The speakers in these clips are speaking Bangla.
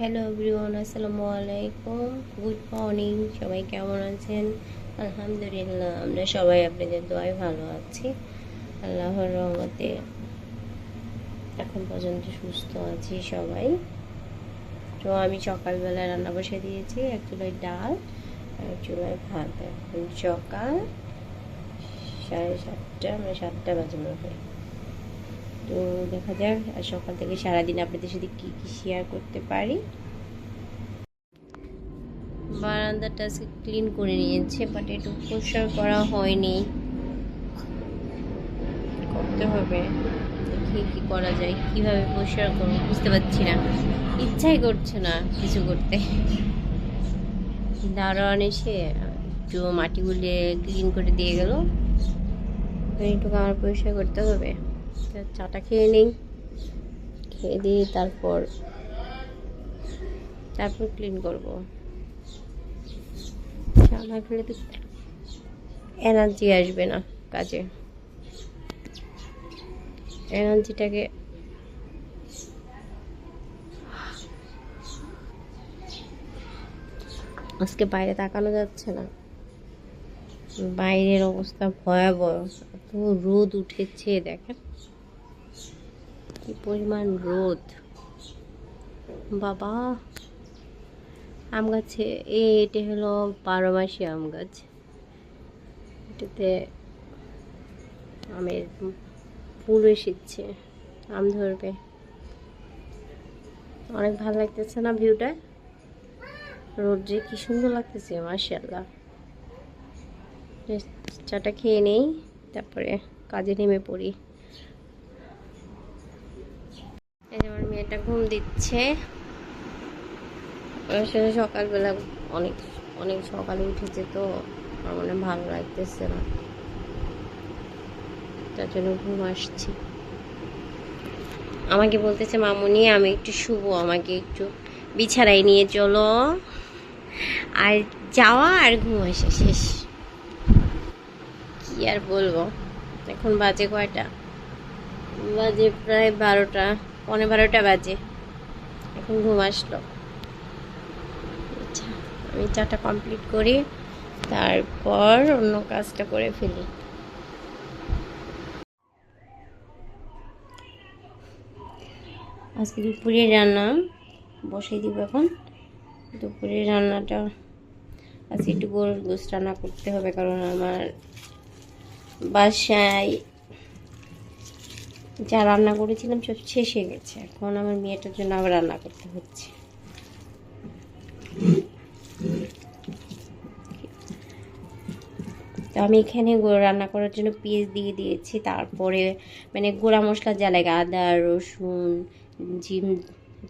হ্যালো এভরিওয়ান আসসালামু আলাইকুম গুড মর্নিং সবাই কেমন আছেন? আলহামদুলিল্লাহ, আমরা সবাই আপনাদের দোয়ায় ভালো আছি। আল্লাহর রহমতে এখন পর্যন্ত সুস্থ আছি সবাই। তো আমি সকালবেলা রান্না বসে দিয়েছি, এক চুলায় ডাল, আর এক চুলায় ভাত। এখন সকাল সাড়ে সাতটা মানে সাতটা বাজে মনে হয়। তো দেখা যাক, আর সকাল থেকে সারাদিন আপনাদের সাথে কি কি শেয়ার করতে পারি। বারান্দাটা আজকে ক্লিন করে নিয়েছে বাট একটু পরিষ্কার করা হয়নি। করতে হবে, দেখি কি করা যায়, কীভাবে পরিষ্কার করব বুঝতে পারছি না। ইচ্ছাই করছে না কিছু করতে। দারোয়ান এসে একটু মাটিগুলি ক্লিন করে দিয়ে গেল। একটু আমার পরিষ্কার করতে হবে। চাটা খেয়ে নিই। খেয়ে দিয়ে তারপর তারপর ক্লিন করব। চা না খেলে তো এনার্জি আসবে না কাজে। এনার্জিটাকে আজকে বাইরে তাকানো যাচ্ছে না। বাইরের অবস্থা ভয়াবহ। এত রোদ উঠেছে, দেখেন। কি পরিমাণ রোদ। বাবা, আম গাছে এটা হলো বারো মাসি আম গাছ। এটাতে আমের ফুল এসেছে, আম ধরবে। অনেক ভালো লাগতেছে না ভিউটা? রোদ যে কি সুন্দর লাগতেছে মার্শাল্লাহ চাটা খেয়ে নেই, তারপরে কাজে নেমে পড়ি। মেয়েটা ঘুম দিচ্ছে। আসলে সকালবেলা অনেক অনেক সকালে উঠেছে তো, আমার মনে ভালো লাগতেছে না। তার জন্য ঘুম আসছি। আমাকে বলতেছে, মামুনি, আমি একটু শুভ আমাকে একটু বিছানায় নিয়ে চলো। আর যাওয়া আর ঘুম আসে শেষ। কি আর বলব? এখন বাজে কয়টা? বাজে প্রায় বারোটা। পনেরো বারোটা বাজে। এখন ঘুম আসলো। আচ্ছা আমি চাটা কমপ্লিট করি, তারপর অন্য কাজটা করে ফেলি। আজকে দুপুরের রান্না বসিয়ে দিব এখন। দুপুরের রান্নাটা আজকে একটু গরুর গোস রান্না করতে হবে, কারণ আমার বাসায় যা রান্না করেছিলাম সব শেষ হয়ে গেছে। এখন আমার মেয়েটার জন্য আবার রান্না করতে হচ্ছে। তো আমি এখানে রান্না করার জন্য পেঁয়াজ দিয়ে দিয়েছি, তারপরে মানে গোড়া মশলা যা লাগে, আদা, রসুন, জিম,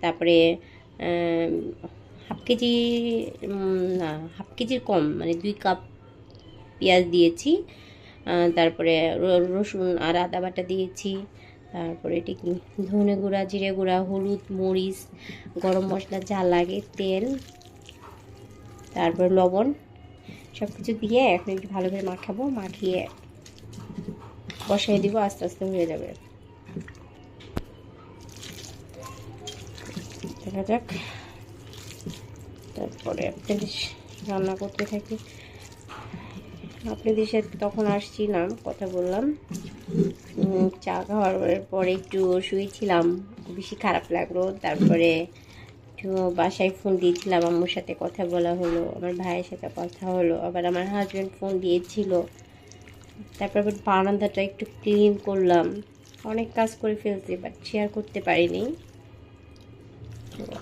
তারপরে হাফ কেজি না, হাফ কেজির কম মানে দুই কাপ পেঁয়াজ দিয়েছি তারপরে রসুন আর আদা বাটা দিয়েছি তারপরে এটি কি? ধনে গুঁড়া, জিরে গুঁড়া, হলুদ, মরিচ, গরম মশলা যা লাগে, তেল, তারপর লবণ সব কিছু দিয়ে এখন একটু ভালো করে মাখাবো, মাখিয়ে বসাই দিব, আস্তে আস্তে হয়ে যাবে। দেখা যাক। তারপরে আপনাদের রান্না করতে থাকি। আপনাদের সাথে তখন আসছিলাম কথা বললাম। চা খাওয়ার পরে একটু শুয়েছিলাম বেশি খারাপ লাগল। তারপরে একটু বাসায় ফোন দিয়েছিলাম, আম্মুর সাথে কথা বলা হলো, আমার ভাইয়ের সাথে কথা হলো, আবার আমার হাজব্যান্ড ফোন দিয়েছিল। তারপর আবার বারান্দাটা একটু ক্লিন করলাম। অনেক কাজ করে ফেলছি বাট শেয়ার করতে পারিনি।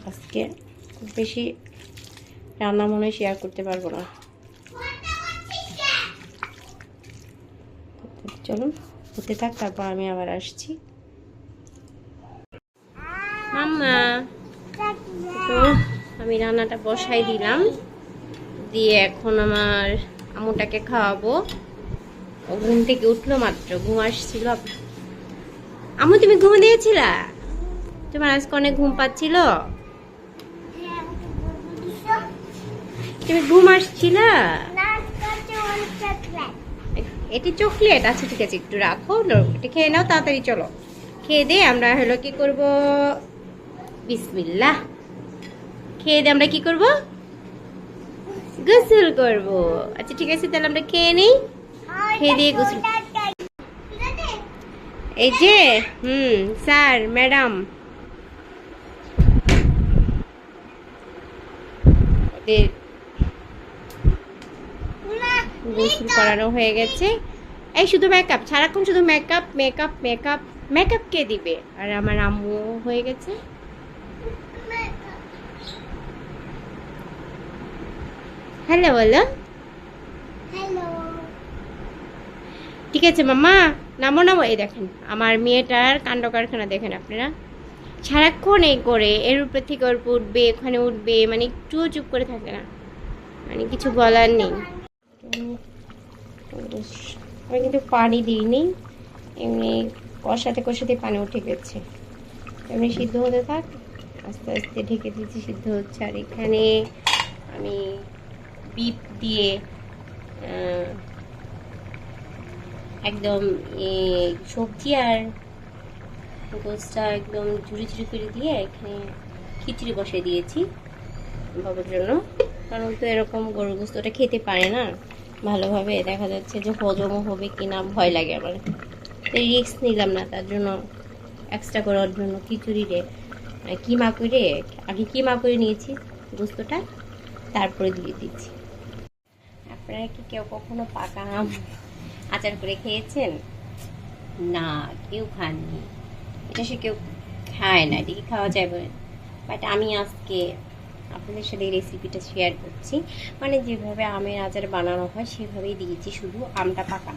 আজকে খুব বেশি রান্না মনে শেয়ার করতে পারব না। চলুন। হতে থাক, তারপর আমি আবার আসছি। আমি রান্নাটা বসাই দিলাম। দিয়ে এখন আমার আমুটাকে খাওয়াবো। ও ঘুম থেকে উঠল মাত্র, ঘুম আসছিল। আমু তুমি ঘুম দিয়েছিলা? তোমার আজকে অনেক ঘুম পাচ্ছিল? তুমি ঘুম আসছিল? এটি চকলেট। আচ্ছা ঠিক আছে, একটু রাখো এটা খেয়ে নাও, তাড়াতাড়ি চলো। খেয়ে দে আমরা হলো কি করব? বিসমিল্লাহ। খেয়ে দিয়ে আমরা কি করব? গোসল করব। আচ্ছা ঠিক আছে, তাহলে আমরা খেয়ে নেই। খেয়ে দিয়ে গোসল এই যে, হুম, স্যার, ম্যাডাম। ওদের গোসল করানো হয়ে গেছে। এই শুধু মেকআপ সারাক্ষণ শুধু মেকআপ মেকআপ মেকআপ মেকআপ কে দিবে? আর আমার আম্মু হয়ে গেছে। হ্যালো বলো ঠিক আছে মাম্মা? নামো নামো। এই দেখেন আমার মেয়েটার কাণ্ড কারখানা দেখেন আপনারা। সারাক্ষণ এই করে এর উপর থেকে ওর উঠবে ওখানে উঠবে মানে একটুও চুপ করে থাকে না। মানে কিছু বলার নেই। আমি কিন্তু পানি দিইনি। এমনি কষাতে কষাতে পানি উঠে গেছে। এমনি সিদ্ধ হতে থাক, আস্তে আস্তে ঢেকে দিচ্ছি সিদ্ধ হচ্ছে। আর এখানে আমি বিপ দিয়ে একদম সবজি আর গোসটা একদম ঝুড়ি ঝুড়ি করে দিয়ে এখানে খিচুড়ি বসিয়ে দিয়েছি বাবার জন্য। কারণ তো এরকম গরুর গোস্তটা খেতে পারে না। ভালোভাবে দেখা যাচ্ছে যে হজম হবে কি না, ভয় লাগে আমার। রিক্স নিলাম না, তার জন্য এক্সট্রা করার জন্য খিচুড়ি রে। কিমা করে, আগে কিমা করে নিয়েছি গোস্তটা, তারপরে দিয়ে দিচ্ছি। আপনারা কি কেউ কখনো পাকা আম আচার করে খেয়েছেন? না, কেউ খাননি। এটা সে কেউ খায় না, এদিকে খাওয়া যাবে বাট আমি আজকে আপনাদের সাথে এই রেসিপিটা শেয়ার করছি। মানে যেভাবে আমের আচার বানানো হয়, সেভাবেই দিয়েছি শুধু আমটা পাকা।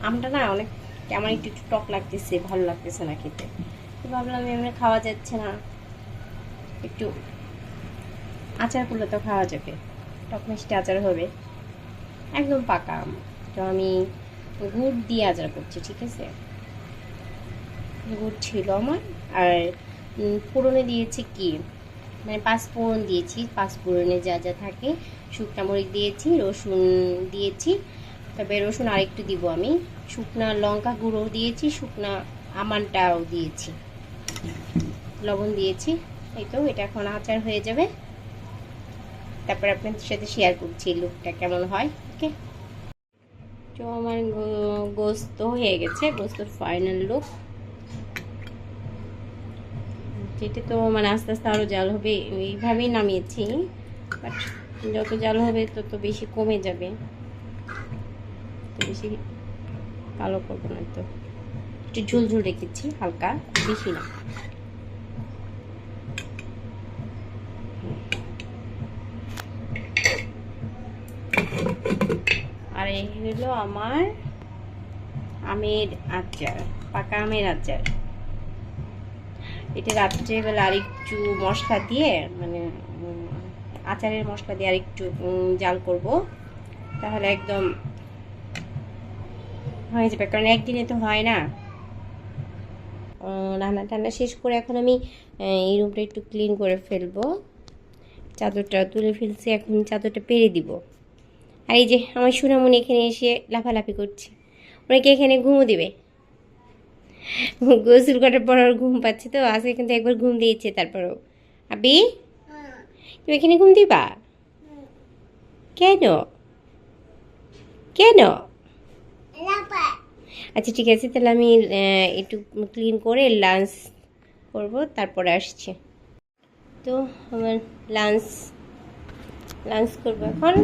আমটা না অনেক কেমন একটু একটু টক লাগতেছে, ভালো লাগতেছে না খেতে। তো ভাবলাম এমনি খাওয়া যাচ্ছে না। একটু আচার করলে তো খাওয়া যাবে। টক মিষ্টি আচার হবে। একদম পাকা আম। তো আমি গুড় দিয়ে আচার করছি, ঠিক আছে? গুড় ছিল আমার। আর ফোড়নে দিয়েছি কি? মানে পাঁচ ফোড়ন দিয়েছি, পাঁচ ফোড়নে যা যা থাকে। শুকনা মরিচ দিয়েছি, রসুন দিয়েছি। তবে রসুন আরেকটু দিব আমি। শুকনা লঙ্কা গুঁড়ো দিয়েছি, শুকনা আমানটাও দিয়েছি। লবণ দিয়েছি, এই তো এটা এখন আচার হয়ে যাবে। তারপর আপনাদের সাথে শেয়ার করছি লুকটা কেমন হয় ওকে তো আমার গোস্ত হয়ে গেছে, গোস্তর ফাইনাল লুক যেটা তো মানে আস্তে আস্তে আরও জাল হবে, এইভাবেই নামিয়েছি। বাট যত জাল হবে তত বেশি কমে যাবে। বেশি কালো করব না তো। একটু ঝুল ঝুল রেখেছি, হালকা, বেশি না। আর এই হলো আমার আমের আচার, পাকা আমের আচার। এটা রাত্রেবেলা আরেকটু মশলা দিয়ে মানে আচারের মশলা দিয়ে আরেকটু জাল করব। তাহলে একদম হয়ে যাবে, কারণ একদিনে তো হয় না। রান্না টান্না শেষ করে এখন আমি এই রুমটা একটু ক্লিন করে ফেলব। চাদরটা তুলে ফেলছি, এখন চাদরটা পেরে দিব। আর এই যে আমার সোনামণি এখানে এসে লাফালাফি করছে। ওনাকে এখানে ঘুমো দিবে। গোসল করার পর ওর ঘুম পাচ্ছে তো, আজকে কিন্তু একবার ঘুম দিয়েছে, তারপরও। আবি? তুমি এখানে ঘুম দিবা? কেন? কেন? আচ্ছা ঠিক আছে, তাহলে আমি একটু ক্লিন করে লাঞ্চ করব, তারপরে আসছি। তো, আমার লাঞ্চ লাঞ্চ করব এখন।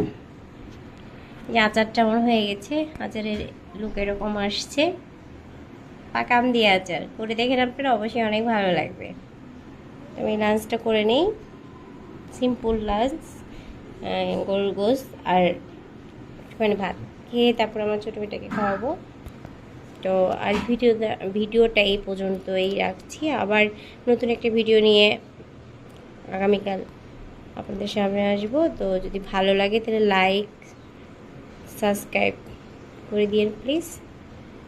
যে আচারটা আমার হয়ে গেছে, আচারের লোক এরকম আসছে। পাকা আম দিয়ে আচার করে দেখেন আপনারা অবশ্যই অনেক ভালো লাগবে। আমি লাঞ্চটা করে নিই। সিম্পল লাঞ্চ গরুর গোস আর একটুখানি ভাত। খেয়ে তারপর আমার ছোটো মেয়েটাকে খাওয়াবো। তো আজ ভিডিও ভিডিওটা এই পর্যন্তই রাখছি। আবার নতুন একটা ভিডিও নিয়ে আগামীকাল আপনাদের সামনে আসব। তো যদি ভালো লাগে তাহলে লাইক সাবস্ক্রাইব করে দিন প্লিজ